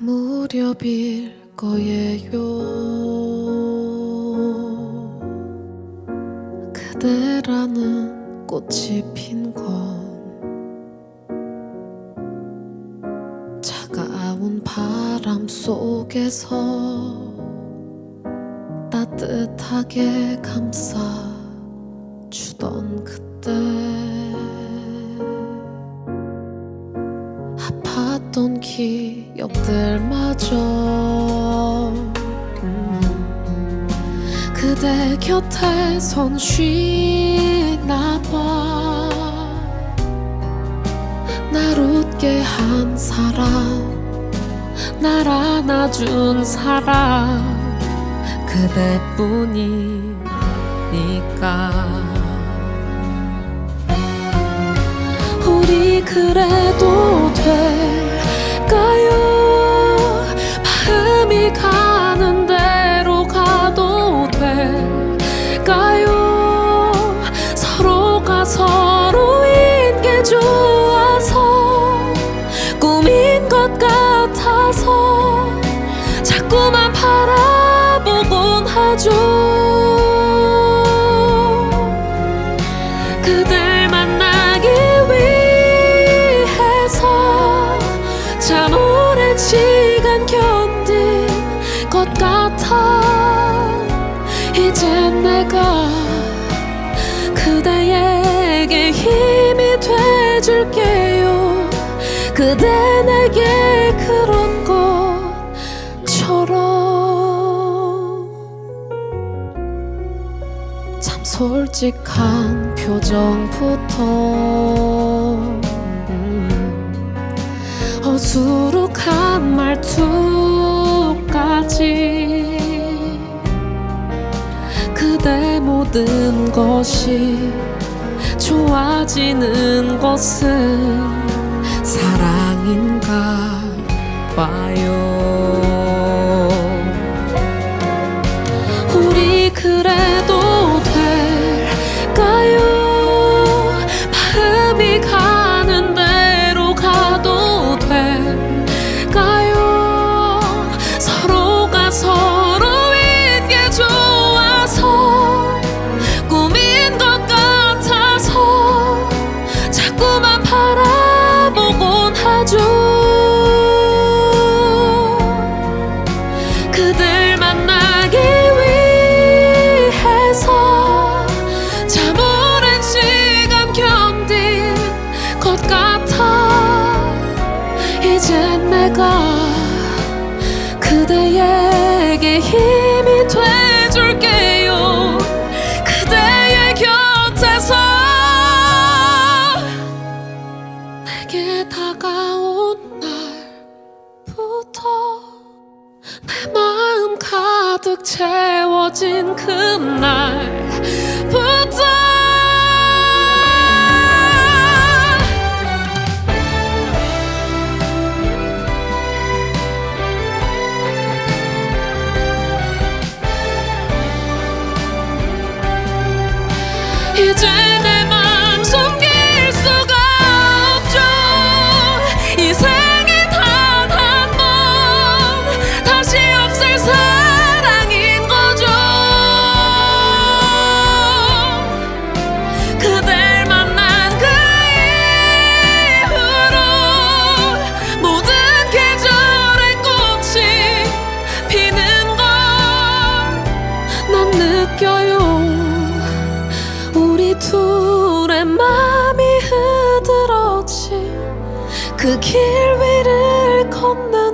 무렵일 거예요. 그대라는 꽃이 핀 건 차가운 바람 속에서 따뜻하게 감싸 주던 그때 기억들마저 음, 그대 곁에 선 쉬나 봐. 날 웃게 한 사람, 날 안아준 사람, 그대뿐이니까. 우리 그래도 될 자꾸만 바라보곤 하죠. 그댈 만나기 위해서 참 오랜 시간 견딘 것 같아 이젠 내가 그대에게 힘이 돼줄게요 그대 내게 그런 것 참 솔직한 표정부터 음, 어수룩한 말투까지 그대 모든 것이 좋아지는 것은 사랑인가 봐요 내가 그대에게 힘이 돼줄게요. 그대의 곁에서 내게 다가온 날부터 내 마음 가득 채워진 그날 술에 마음이 흐드러지, 그길 위를 걷는